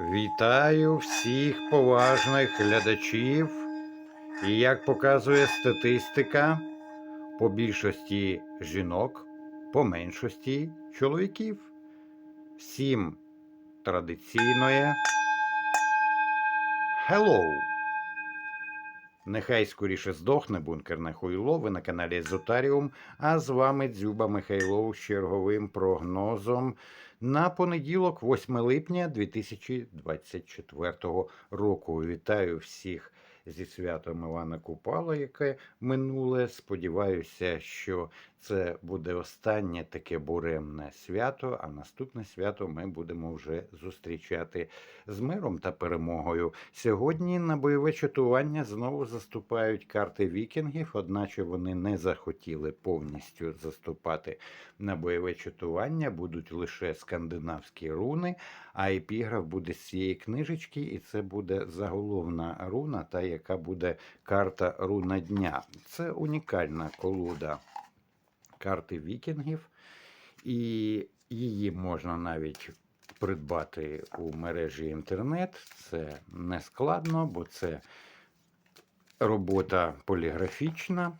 Вітаю всіх поважних глядачів. І як показує статистика, по більшості жінок, по меншості чоловіків. Всім традиційної Hello! Нехай скоріше здохне бункерне хуйло. Ви на каналі Езотаріум. А з вами Дзюба Михайлов з черговим прогнозом на понеділок, 8 липня 2024 року. Вітаю всіх зі святом Івана Купала, яке минуле. Сподіваюся, що це буде останнє таке буремне свято. А наступне свято ми будемо вже зустрічати з миром та перемогою. Сьогодні на бойове чатування знову заступають карти вікінгів, одначе вони не захотіли повністю заступати на бойове чатування. Будуть лише скандинавські руни, а епіграф буде з цієї книжечки, і це буде заголовна руна, та яка буде карта руна дня. Це унікальна колода карти вікінгів, і її можна навіть придбати у мережі інтернет. Це не складно, бо це робота поліграфічна.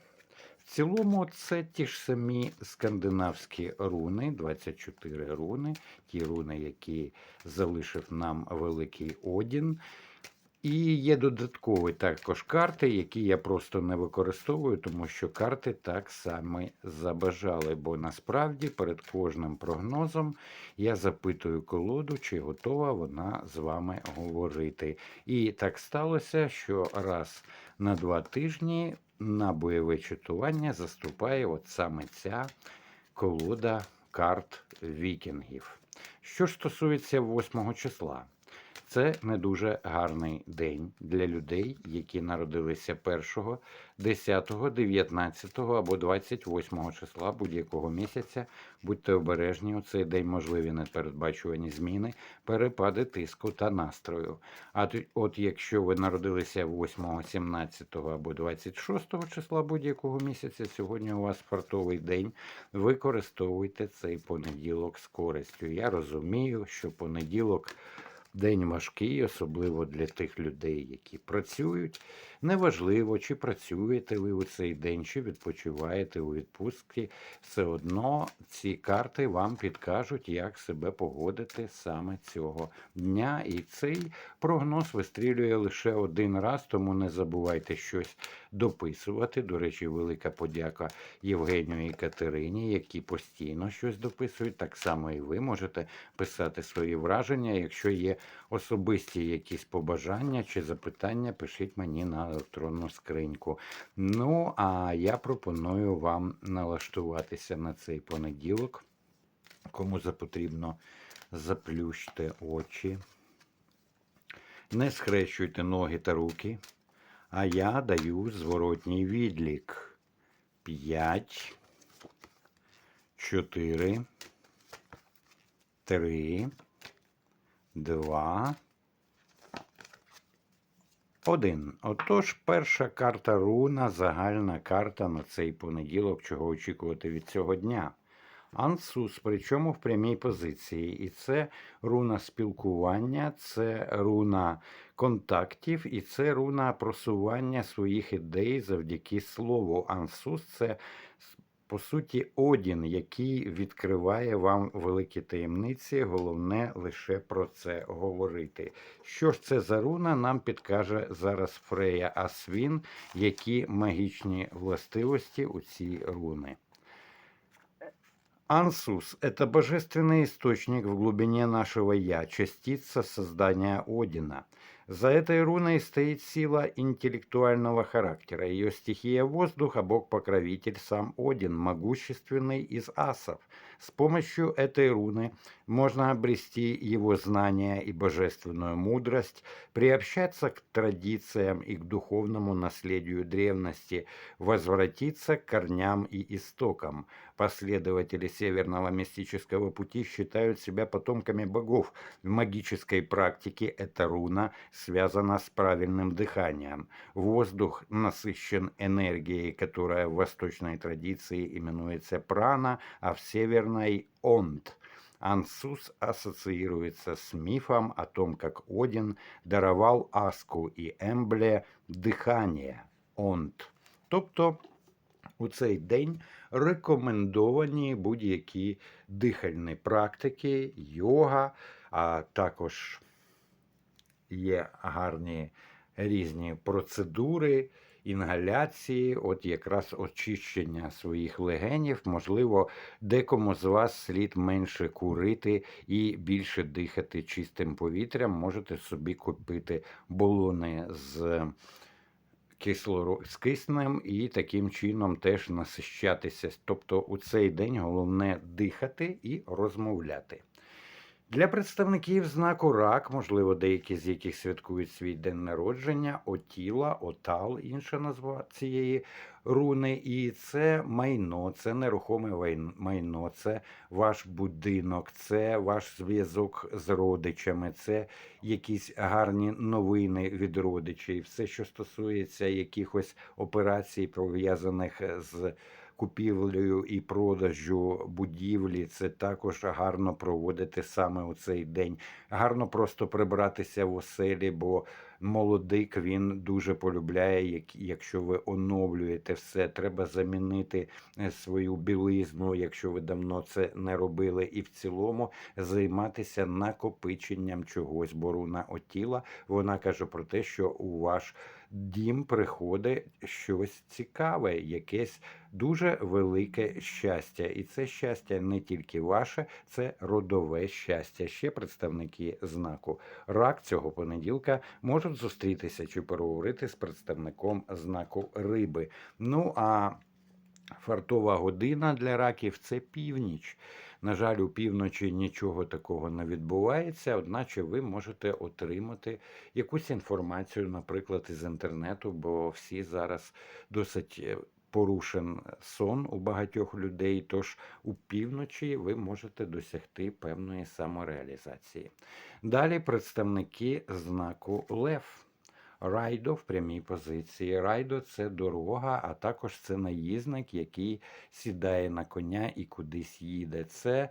В цілому це ті ж самі скандинавські руни, 24 руни, ті руни, які залишив нам Великий Одін. І є додаткові також карти, які я просто не використовую, тому що карти так само забажали. Бо насправді перед кожним прогнозом я запитую колоду, чи готова вона з вами говорити. І так сталося, що раз на два тижні на бойове чатування заступає от саме ця колода карт вікінгів. Що ж стосується 8 числа. Це не дуже гарний день для людей, які народилися 1, 10, 19 або 28 числа будь-якого місяця. Будьте обережні, у цей день можливі непередбачувані зміни, перепади тиску та настрою. А от якщо ви народилися 8, 17 або 26 числа будь-якого місяця, сьогодні у вас фартовий день, використовуйте цей понеділок з користю. Я розумію, що понеділок. День важкий, особливо для тих людей, які працюють. Неважливо, чи працюєте ви у цей день, чи відпочиваєте у відпустці. Все одно ці карти вам підкажуть, як себе поводити саме цього дня. І цей прогноз вистрілює лише один раз, тому не забувайте щось дописувати. До речі, велика подяка Євгенію і Катерині, які постійно щось дописують. Так само і ви можете писати свої враження, якщо є особисті якісь побажання чи запитання, пишіть мені на електронну скриньку. Ну, а я пропоную вам налаштуватися на цей понеділок. Кому запотрібно, заплющте очі. Не схрещуйте ноги та руки. А я даю зворотній відлік. 5, 4, 3, Два. Один. Отож, перша карта руна, загальна карта на цей понеділок, чого очікувати від цього дня. Ансус, причому в прямій позиції. І це руна спілкування, це руна контактів, і це руна просування своїх ідей завдяки слову. Ансус це по суті, Одін, який відкриває вам великі таємниці, головне лише про це говорити. Що ж це за руна, нам підкаже зараз Фрея Асвін, які магічні властивості у цій руни. Ансус – это божественный источник в глубине нашего «я», частица создания Одина. За этой руной стоит сила интеллектуального характера. Ее стихия воздух, а бог-покровитель сам Один, могущественный из асов. С помощью этой руны можно обрести его знания и божественную мудрость, приобщаться к традициям и к духовному наследию древности, возвратиться к корням и истокам. Последователи Северного мистического пути считают себя потомками богов. В магической практике эта руна связана с правильным дыханием. Воздух насыщен энергией, которая в восточной традиции именуется прана, а в северной – онт. Ансус ассоциируется с мифом о том, как Один даровал Аску і Ембле дихання онт. Тобто у цей день рекомендовані будь-які дихальні практики, йога, а також є гарні різні процедури, інгаляції, от якраз очищення своїх легенів. Можливо, декому з вас слід менше курити і більше дихати чистим повітрям. Можете собі купити балони з кислоро... з киснем і таким чином теж насищатися. Тобто у цей день головне дихати і розмовляти. Для представників знаку рак, можливо, деякі з яких святкують свій день народження, отіла, отал, інша назва цієї руни. І це майно, це нерухоме майно, це ваш будинок, це ваш зв'язок з родичами, це якісь гарні новини від родичів, все, що стосується якихось операцій, пов'язаних з купівлею і продажу будівлі, це також гарно проводити саме у цей день. Гарно просто прибратися в оселі, бо молодик він дуже полюбляє, якщо ви оновлюєте все. Треба замінити е, свою білизну, якщо ви давно це не робили, і в цілому займатися накопиченням чогось. Бо руна отіла вона каже про те, що у ваш дім приходить щось цікаве, якесь дуже велике щастя. І це щастя не тільки ваше, це родове щастя. Ще представники знаку рак цього понеділка можуть зустрітися чи переговорити з представником знаку риби. Ну а фартова година для раків це північ. На жаль, у півночі нічого такого не відбувається, одначе ви можете отримати якусь інформацію, наприклад, із інтернету, бо всі зараз досить е, порушен сон у багатьох людей. Тож у півночі ви можете досягти певної самореалізації. Далі представники знаку Лев. Райдо в прямій позиції. Райдо це дорога, а також це наїзник, який сідає на коня і кудись їде. Це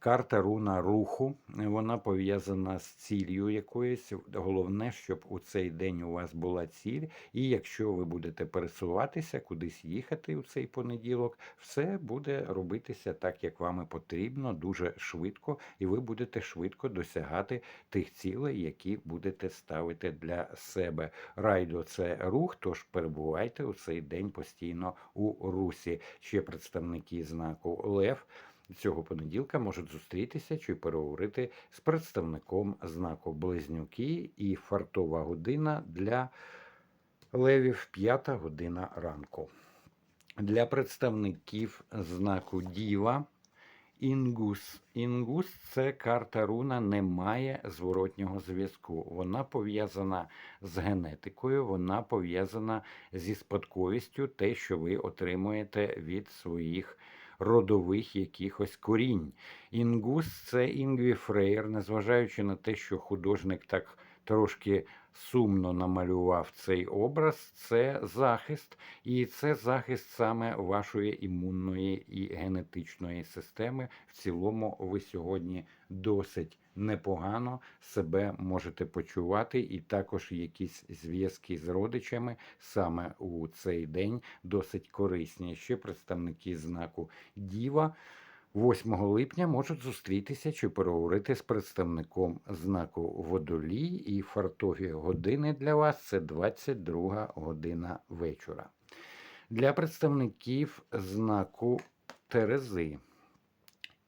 карта руна руху. Вона пов'язана з ціллю якоюсь. Головне, щоб у цей день у вас була ціль, і якщо ви будете пересуватися, кудись їхати у цей понеділок, все буде робитися так, як вам і потрібно, дуже швидко, і ви будете швидко досягати тих цілей, які будете ставити для себе. Райдо це рух, тож перебувайте у цей день постійно у русі. Ще представники знаку Лев. Цього понеділка можуть зустрітися чи переговорити з представником знаку Близнюки і фартова година для левів п'ята година ранку. Для представників знаку Діва Інгус. Інгус це карта руна, не має зворотнього зв'язку. Вона пов'язана з генетикою, вона пов'язана зі спадковістю, те, що ви отримуєте від своїх родових якихось корінь. Інгус це Інгві Фрейер, незважаючи на те, що художник так трошки сумно намалював цей образ, це захист, і це захист саме вашої імунної і генетичної системи. В цілому ви сьогодні досить непогано себе можете почувати, і також якісь зв'язки з родичами саме у цей день досить корисні. Ще представники знаку Діва. 8 липня можуть зустрітися чи переговорити з представником знаку Водолій і фартові години для вас це 22 година вечора. Для представників знаку Терези.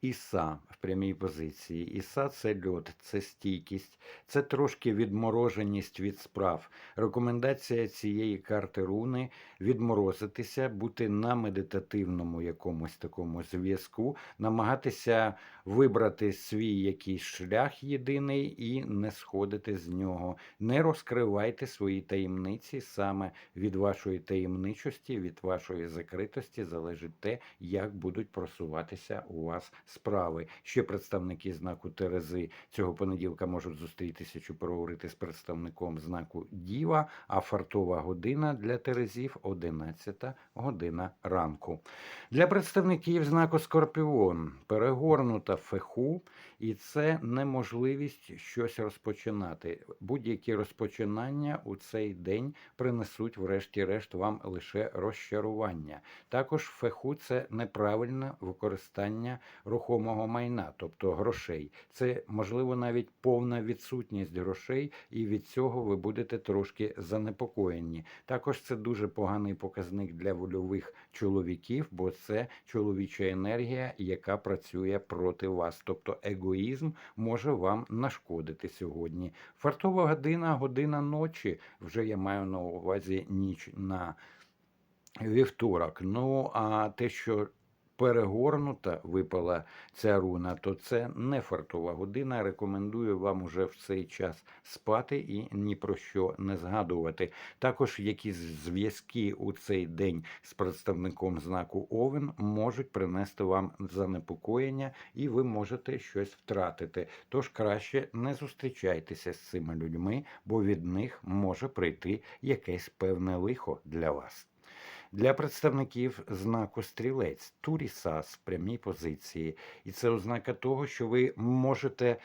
Іса прямій позиції. Іса це льот, це стійкість, це трошки відмороженість від справ. Рекомендація цієї карти руни відморозитися, бути на медитативному якомусь такому зв'язку, намагатися вибрати свій якийсь шлях єдиний і не сходити з нього. Не розкривайте свої таємниці саме від вашої таємничості, від вашої закритості залежить те, як будуть просуватися у вас справи. Ще представники знаку Терези цього понеділка можуть зустрітися чи проговорити з представником знаку Діва, а фартова година для Терезів 11 година ранку. Для представників знаку Скорпіон перегорнута феху, і це неможливість щось розпочинати. Будь-які розпочинання у цей день принесуть, врешті-решт, вам лише розчарування. Також феху це неправильне використання рухомого майна, тобто грошей. Це можливо навіть повна відсутність грошей, і від цього ви будете трошки занепокоєні. Також це дуже поганий показник для вольових чоловіків, бо це чоловіча енергія, яка працює проти вас. Тобто егоїзм може вам нашкодити сьогодні. Фартова година, година ночі. Вже я маю на увазі ніч на вівторок. Ну а те, що перегорнута випала ця руна, то це не фартова година. Рекомендую вам уже в цей час спати і ні про що не згадувати. Також якісь зв'язки у цей день з представником знаку Овен можуть принести вам занепокоєння, і ви можете щось втратити. Тож краще не зустрічайтеся з цими людьми, бо від них може прийти якесь певне лихо для вас. Для представників знаку стрілець Турісас в прямій позиції. І це ознака того, що ви можете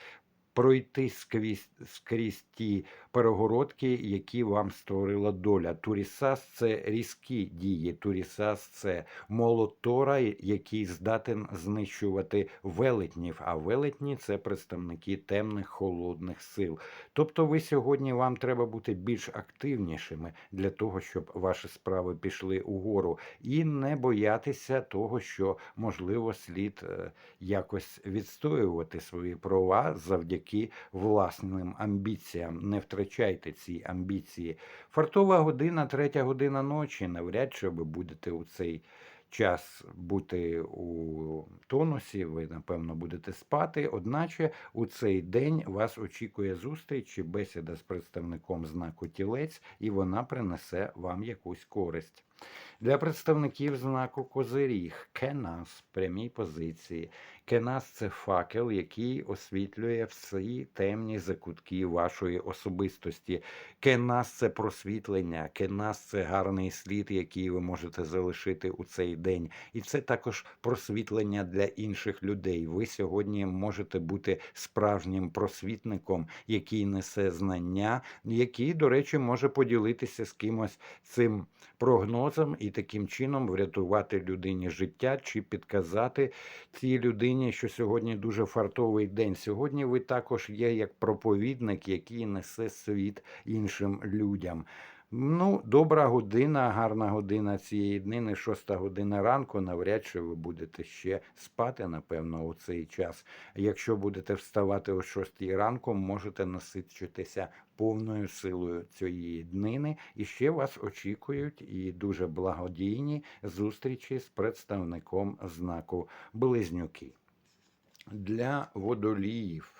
пройти скрізь, скрізь ті перегородки, які вам створила доля. Турісас це різкі дії. Турісас це молот Тора, який здатен знищувати велетнів. А велетні це представники темних холодних сил. Тобто, ви сьогодні вам треба бути більш активнішими для того, щоб ваші справи пішли угору, і не боятися того, що можливо слід е, якось відстоювати свої права завдяки власним амбіціям. Не втрачайте ці амбіції. Фартова година, третя година ночі. Навряд чи ви будете у цей час бути у тонусі, ви, напевно, будете спати. Одначе у цей день вас очікує зустріч чи бесіда з представником знаку тілець, і вона принесе вам якусь користь. Для представників знаку Козиріг Кенас прямій позиції. Кенас це факел, який освітлює всі темні закутки вашої особистості. Кенас це просвітлення, кенас це гарний слід, який ви можете залишити у цей день. І це також просвітлення для інших людей. Ви сьогодні можете бути справжнім просвітником, який несе знання, який, до речі, може поділитися з кимось цим прогнозом і таким чином врятувати людині життя чи підказати цій людині, що сьогодні дуже фартовий день. Сьогодні ви також є як проповідник, який несе світ іншим людям. Ну, добра година, гарна година цієї днини, шоста година ранку. Навряд чи ви будете ще спати, напевно, у цей час. Якщо будете вставати о шостій ранку, можете насичитися повною силою цієї днини. І ще вас очікують і дуже благодійні зустрічі з представником знаку Близнюки. Для водоліїв.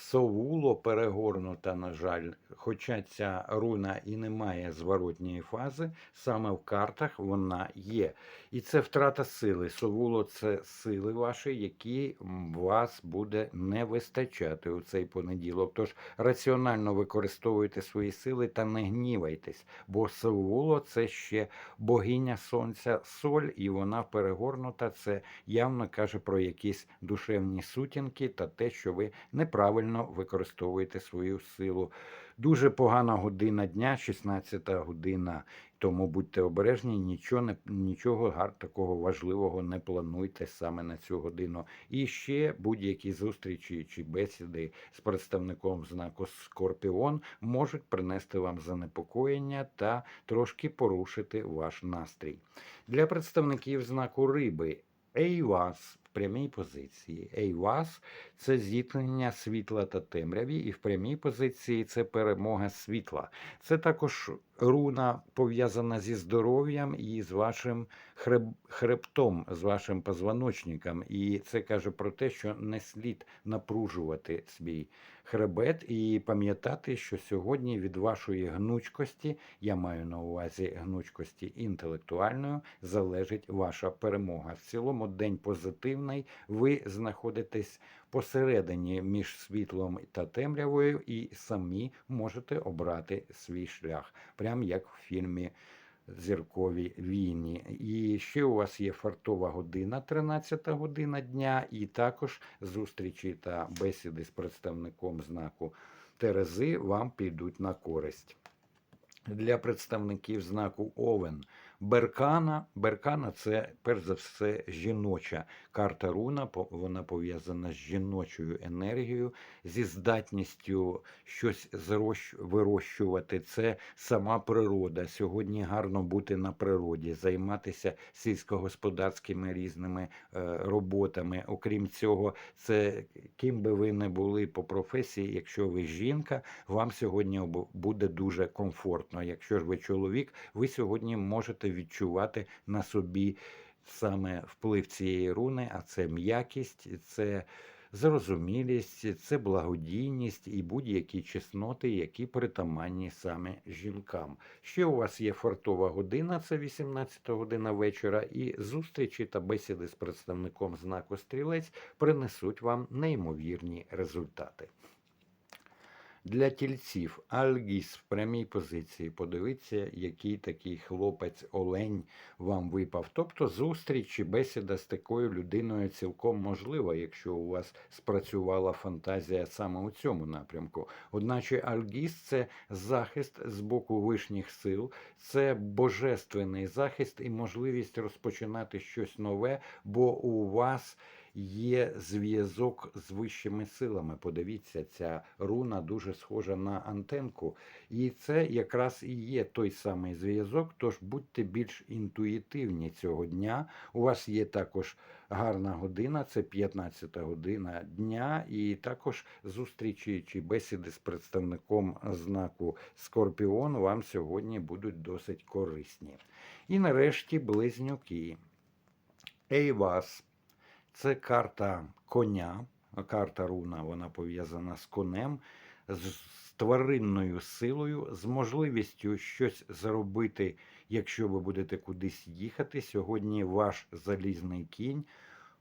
Совуло перегорнута, на жаль, хоча ця руна і не має зворотньої фази, саме в картах вона є. І це втрата сили. Совуло це сили ваші, які вас буде не вистачати у цей понеділок. Тож раціонально використовуйте свої сили та не гнівайтесь, бо Совуло це ще богиня сонця соль, і вона перегорнута. Це явно каже про якісь душевні сутінки та те, що ви неправильно використовуєте свою силу. Дуже погана година дня, 16 година. Тому будьте обережні, нічого не нічого гар такого важливого не плануйте саме на цю годину. І ще будь-які зустрічі чи бесіди з представником знаку Скорпіон можуть принести вам занепокоєння та трошки порушити ваш настрій. Для представників знаку риби. Ейвас в прямій позиції. Ейвас це зіткнення світла та темряві, і в прямій позиції це перемога світла. Це також руна пов'язана зі здоров'ям і з вашим хреб, хребтом, з вашим позвоночником. І це каже про те, що не слід напружувати свій хребет і пам'ятати, що сьогодні від вашої гнучкості, я маю на увазі гнучкості інтелектуальної, залежить ваша перемога. В цілому день позитивний. Ви знаходитесь посередині між світлом та темрявою, і самі можете обрати свій шлях, прям як в фільмі. Зіркові війні. І ще у вас є фартова година, 13 година дня, і також зустрічі та бесіди з представником знаку Терези вам підуть на користь. Для представників знаку Овен Беркана. Беркана це перш за все жіноча карта руна. Вона пов'язана з жіночою енергією, зі здатністю щось вирощувати. Це сама природа. Сьогодні гарно бути на природі, займатися сільськогосподарськими різними е, роботами. Окрім цього, це ким би ви не були по професії, якщо ви жінка, вам сьогодні буде дуже комфортно. Якщо ж ви чоловік, ви сьогодні можете відчувати на собі саме вплив цієї руни, а це м'якість, це зрозумілість, це благодійність і будь-які чесноти, які притаманні саме жінкам. Ще у вас є фартова година, це 18 година вечора, і зустрічі та бесіди з представником знаку стрілець принесуть вам неймовірні результати. Для тільців Альгіс в прямій позиції. Подивіться, який такий хлопець олень вам випав. Тобто зустріч чи бесіда з такою людиною цілком можлива, якщо у вас спрацювала фантазія саме у цьому напрямку. Одначе Альгіс це захист з боку вишніх сил, це божественний захист і можливість розпочинати щось нове, бо у вас є зв'язок з вищими силами. Подивіться, ця руна дуже схожа на антенку. І це якраз і є той самий зв'язок. Тож будьте більш інтуїтивні цього дня. У вас є також гарна година, це 15-та година дня, і також зустрічі чи бесіди з представником знаку Скорпіон вам сьогодні будуть досить корисні. І нарешті близнюки. Ейвас це карта коня, карта руна, вона пов'язана з конем, з тваринною силою, з можливістю щось зробити, якщо ви будете кудись їхати. Сьогодні ваш залізний кінь,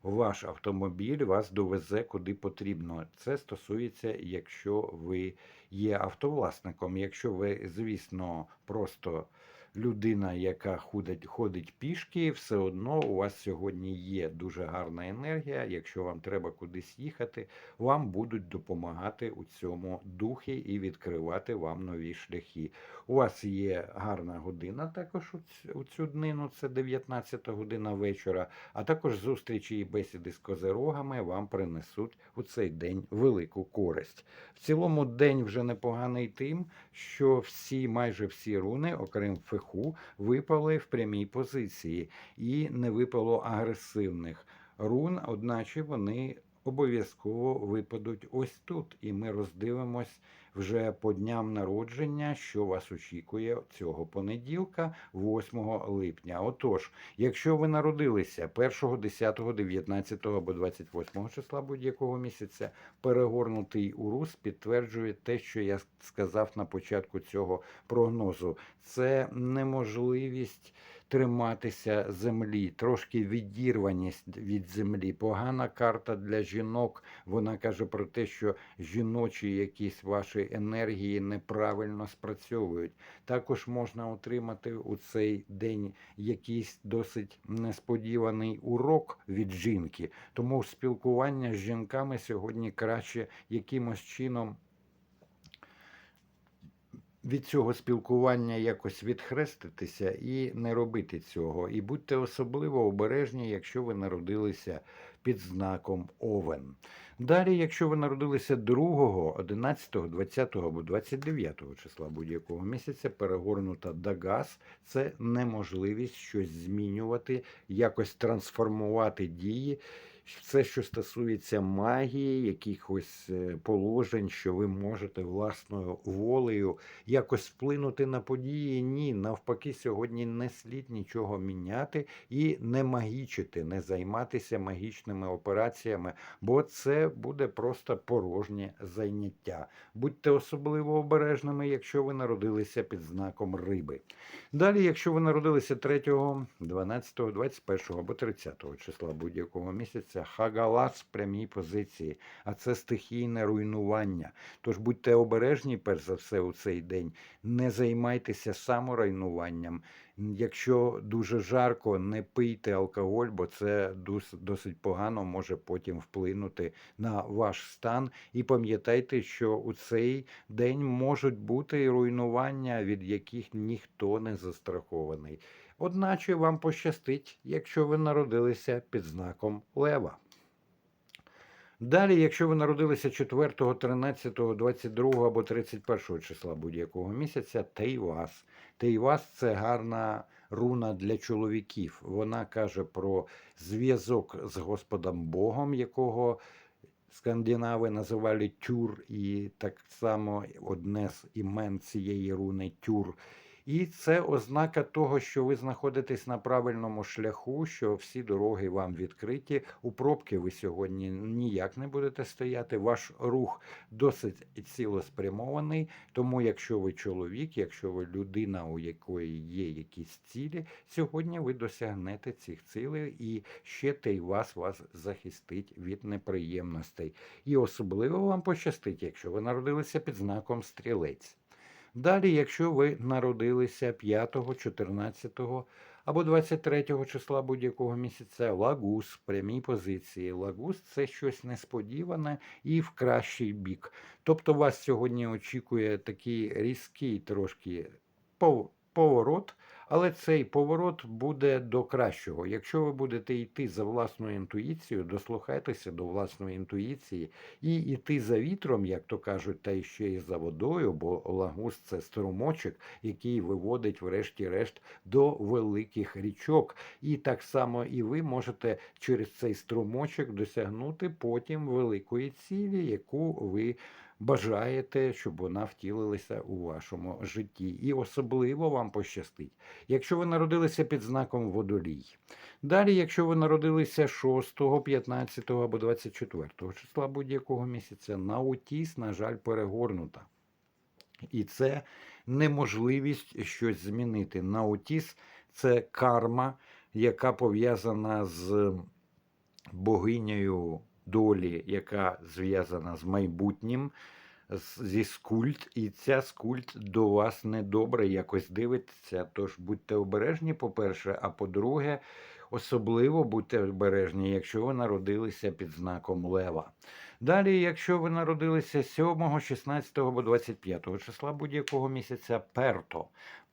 ваш автомобіль вас довезе куди потрібно. Це стосується, якщо ви є автовласником. Якщо ви, звісно, просто людина, яка ходить, ходить пішки, все одно у вас сьогодні є дуже гарна енергія. Якщо вам треба кудись їхати, вам будуть допомагати у цьому духі і відкривати вам нові шляхи. У вас є гарна година також у цю днину, це 19 година вечора, а також зустрічі і бесіди з козерогами вам принесуть у цей день велику користь. В цілому день вже непоганий тим, що всі, майже всі руни, окрім феху, випали в прямій позиції і не випало агресивних рун, одначе вони обов'язково випадуть ось тут. І ми роздивимось вже по дням народження, що вас очікує цього понеділка, 8 липня. Отож, якщо ви народилися 1, 10, 19 або 28 числа будь-якого місяця, перегорнутий урус підтверджує те, що я сказав на початку цього прогнозу. Це неможливість триматися землі, трошки відірваність від землі. Погана карта для жінок. Вона каже про те, що жіночі якісь ваші енергії неправильно спрацьовують. Також можна отримати у цей день якийсь досить несподіваний урок від жінки. Тому спілкування з жінками сьогодні краще якимось чином від цього спілкування якось відхреститися і не робити цього. І будьте особливо обережні, якщо ви народилися під знаком Овен. Далі, якщо ви народилися 2, 11, 20 або 29 числа будь-якого місяця, перегорнута Дагас це неможливість щось змінювати, якось трансформувати дії. Все, що стосується магії, якихось е, положень, що ви можете власною волею якось вплинути на події. Ні, навпаки, сьогодні не слід нічого міняти і не магічити, не займатися магічними операціями, бо це буде просто порожнє заняття. Будьте особливо обережними, якщо ви народилися під знаком риби. Далі, якщо ви народилися 3, 12, 21 або 30 числа будь-якого місяця, хагалас в прямій позиції, а це стихійне руйнування. Тож будьте обережні, перш за все, у цей день. Не займайтеся саморайнуванням. Якщо дуже жарко, не пийте алкоголь, бо це досить погано може потім вплинути на ваш стан. І пам'ятайте, що у цей день можуть бути руйнування, від яких ніхто не застрахований. Одначе вам пощастить, якщо ви народилися під знаком Лева. Далі, якщо ви народилися 4, 13, 22 або 31 числа будь-якого місяця, Тейвас. Тейвас це гарна руна для чоловіків. Вона каже про зв'язок з Господом Богом, якого скандинави називали тюр, і так само одне з імен цієї руни тюр. І це ознака того, що ви знаходитесь на правильному шляху, що всі дороги вам відкриті. У пробки ви сьогодні ніяк не будете стояти. Ваш рух досить цілеспрямований. Тому, якщо ви чоловік, якщо ви людина, у якої є якісь цілі, сьогодні ви досягнете цих цілей, і ще те вас вас захистить від неприємностей. І особливо вам пощастить, якщо ви народилися під знаком стрілець. Далі, якщо ви народилися 5, 14 або 23 числа будь-якого місяця, лагус прямій позиції. Лагус це щось несподіване і в кращий бік. Тобто вас сьогодні очікує такий різкий трошки пов- поворот, але цей поворот буде до кращого. Якщо ви будете йти за власною інтуїцією, дослухайтеся до власної інтуїції і йти за вітром, як то кажуть, та ще й за водою, бо лагус це струмочок, який виводить, врешті-решт, до великих річок. І так само і ви можете через цей струмочок досягнути потім великої цілі, яку ви бажаєте, щоб вона втілилася у вашому житті. І особливо вам пощастить, якщо ви народилися під знаком водолій. Далі, якщо ви народилися 6, 15 або 24 числа будь-якого місяця, наутіс, на жаль, перегорнута. І це неможливість щось змінити. Наутіс це карма, яка пов'язана з богинею долі, яка зв'язана з майбутнім, зі скульт, і ця скульт до вас недобре якось дивиться. Тож будьте обережні, по-перше, а по-друге, особливо будьте обережні, якщо ви народилися під знаком лева. Далі, якщо ви народилися 7, 16 або 25 числа будь-якого місяця, перто.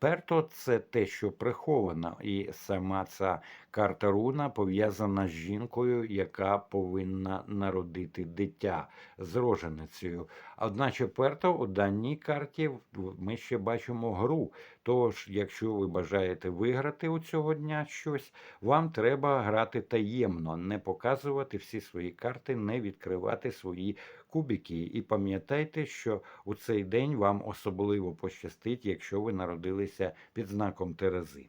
Перто це те, що приховано, і сама ця карта руна пов'язана з жінкою, яка повинна народити дитя з роженицею. Одначе перто у даній карті ми ще бачимо гру. Тож, якщо ви бажаєте виграти у цього дня щось, вам треба грати таємно, не показувати всі свої карти, не відкривати свої кубики. І пам'ятайте, що у цей день вам особливо пощастить, якщо ви народилися під знаком Терези.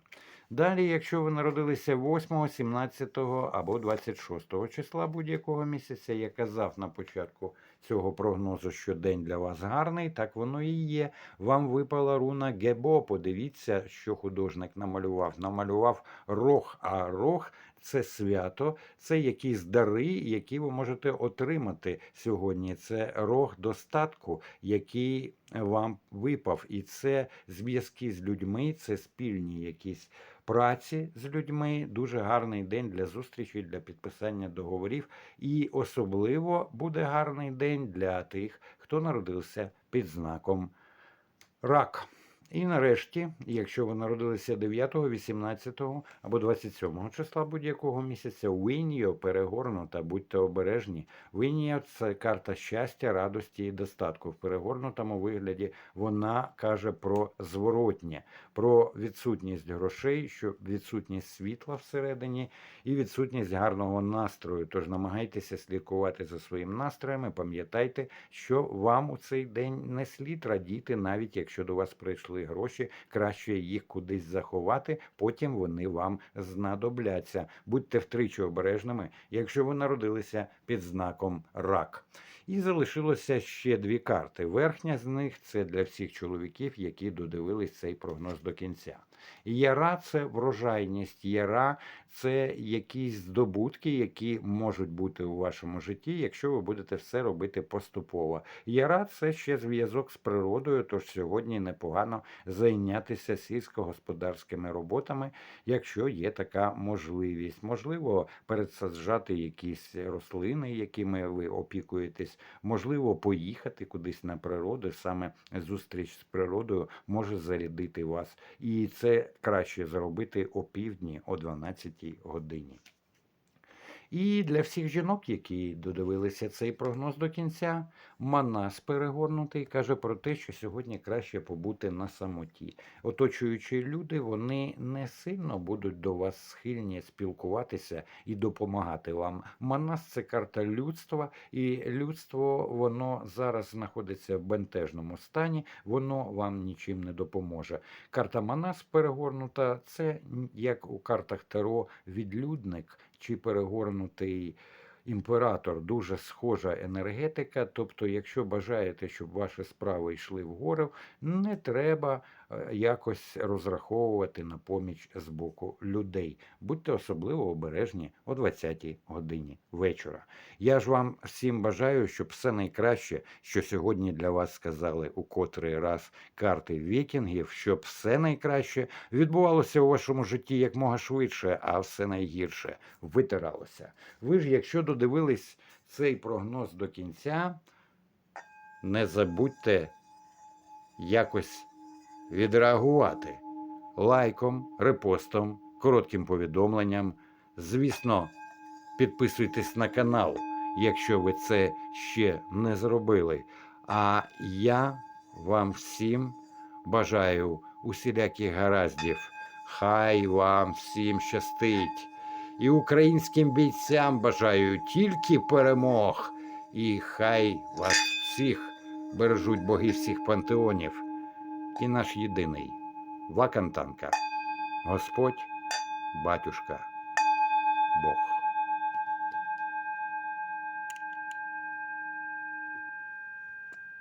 Далі, якщо ви народилися 8, 17 або 26 числа будь-якого місяця, я казав на початку цього прогнозу, що день для вас гарний, так воно і є. Вам випала руна Гебо. Подивіться, що художник намалював. Намалював рог, а рог це свято, це якісь дари, які ви можете отримати сьогодні. Це рог достатку, який вам випав. І це зв'язки з людьми, це спільні якісь праці з людьми. Дуже гарний день для зустрічі, для підписання договорів. І особливо буде гарний день для тих, хто народився під знаком рак. І нарешті, якщо ви народилися 9, 18 або 27 числа будь-якого місяця, Віньо перегорнута, будьте обережні. Віньо – це карта щастя, радості і достатку. В перегорнутому вигляді вона каже про зворотнє, про відсутність грошей, що відсутність світла всередині і відсутність гарного настрою. Тож намагайтеся слідкувати за своїм настроєм. і Пам'ятайте, що вам у цей день не слід радіти, навіть якщо до вас прийшли гроші, краще їх кудись заховати, потім вони вам знадобляться. Будьте втричі обережними, якщо ви народилися під знаком рак. І залишилося ще дві карти. Верхня з них це для всіх чоловіків, які додивились цей прогноз до кінця. Яра це врожайність, яра це якісь здобутки, які можуть бути у вашому житті, якщо ви будете все робити поступово. Яра це ще зв'язок з природою, тож сьогодні непогано зайнятися сільськогосподарськими роботами, якщо є така можливість. Можливо, пересаджати якісь рослини, якими ви опікуєтесь, можливо, поїхати кудись на природу. Саме зустріч з природою може зарядити вас. І це краще зробити о півдні, о 12 годині. І для всіх жінок, які додивилися цей прогноз до кінця, Манас перегорнутий каже про те, що сьогодні краще побути на самоті. Оточуючі люди вони не сильно будуть до вас схильні спілкуватися і допомагати вам. Манас це карта людства, і людство воно зараз знаходиться в бентежному стані, воно вам нічим не допоможе. Карта Манас перегорнута це як у картах Таро відлюдник чи перегорнутий імператор дуже схожа енергетика. Тобто, якщо бажаєте, щоб ваші справи йшли вгору, не треба якось розраховувати на поміч з боку людей. Будьте особливо обережні о 20-й годині вечора. Я ж вам всім бажаю, щоб все найкраще, що сьогодні для вас сказали у котрий раз карти вікінгів, щоб все найкраще відбувалося у вашому житті якмога швидше, а все найгірше витиралося. Ви ж, якщо додивились цей прогноз до кінця, не забудьте якось відреагувати лайком, репостом, коротким повідомленням. Звісно, підписуйтесь на канал, якщо ви це ще не зробили. А я вам всім бажаю усіляких гараздів. Хай вам всім щастить. І українським бійцям бажаю тільки перемог. І хай вас всіх бережуть боги всіх пантеонів. І наш єдиний Вакантанка, Господь, батюшка, Бог.